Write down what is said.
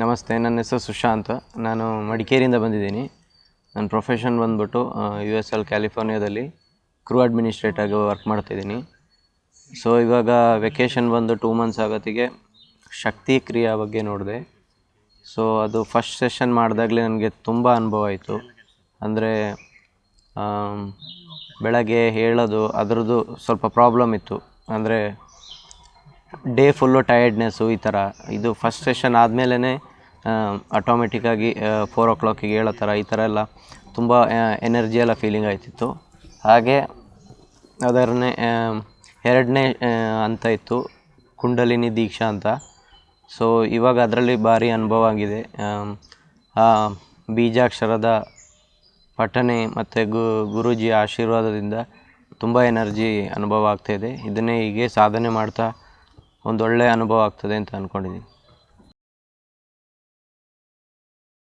ನಮಸ್ತೆ, ನನ್ನ ಹೆಸರು ಸುಶಾಂತ್. ನಾನು ಮಡಿಕೇರಿಯಿಂದ ಬಂದಿದ್ದೀನಿ. ನನ್ನ ಪ್ರೊಫೆಷನ್ ಬಂದ್ಬಿಟ್ಟು ಯು ಎಸ್ ಎಲ್ ಕ್ಯಾಲಿಫೋರ್ನಿಯಾದಲ್ಲಿ ಕ್ರೂ ಅಡ್ಮಿನಿಸ್ಟ್ರೇಟಾಗಿ ವರ್ಕ್ ಮಾಡ್ತಿದ್ದೀನಿ ಸೊ ಇವಾಗ ವೆಕೇಷನ್ ಬಂದು ಟೂ ಮಂತ್ಸ್ ಆಗೋತ್ತಿಗೆ ಶಕ್ತಿ ಕ್ರಿಯಾ ಬಗ್ಗೆ ನೋಡಿದೆ. ಸೊ ಅದು ಫಸ್ಟ್ ಸೆಷನ್ ಮಾಡಿದಾಗಲೇ ನನಗೆ ತುಂಬ ಅನುಭವ ಆಯಿತು. ಅಂದರೆ ಬೆಳಗ್ಗೆ ಹೇಳೋದು, ಅದರದ್ದು ಸ್ವಲ್ಪ ಪ್ರಾಬ್ಲಮ್ ಇತ್ತು. ಅಂದರೆ ಡೇ ಫುಲ್ಲು ಟಯರ್ಡ್ನೆಸ್ಸು ಈ ಥರ ಇದು ಫಸ್ಟ್ ಸೆಷನ್ ಆದಮೇಲೆ ಆಟೋಮೆಟಿಕ್ಕಾಗಿ ಫೋರ್ ಓ ಕ್ಲಾಕಿಗೆ ಹೇಳೋ ಥರ ಈ ಥರ ಎಲ್ಲ ತುಂಬ ಎನರ್ಜಿ ಎಲ್ಲ ಫೀಲಿಂಗ್ ಆಯ್ತಿತ್ತು. ಹಾಗೆ ಅದರನ್ನೇ ಎರಡನೇ ಅಂತ ಇತ್ತು, ಕುಂಡಲಿನಿ ದೀಕ್ಷಾ ಅಂತ. ಸೊ ಇವಾಗ ಅದರಲ್ಲಿ ಭಾರಿ ಅನುಭವ ಆಗಿದೆ. ಬೀಜಾಕ್ಷರದ ಪಠನೆ ಮತ್ತು ಗುರೂಜಿ ಆಶೀರ್ವಾದದಿಂದ ತುಂಬ ಎನರ್ಜಿ ಅನುಭವ ಆಗ್ತಾಯಿದೆ ಇದನ್ನೇ ಹೀಗೆ ಸಾಧನೆ ಮಾಡ್ತಾ ಒಂದೊಳ್ಳೆಯ ಅನುಭವ ಆಗ್ತದೆ ಅಂತ ಅಂದ್ಕೊಂಡಿದ್ದೀನಿ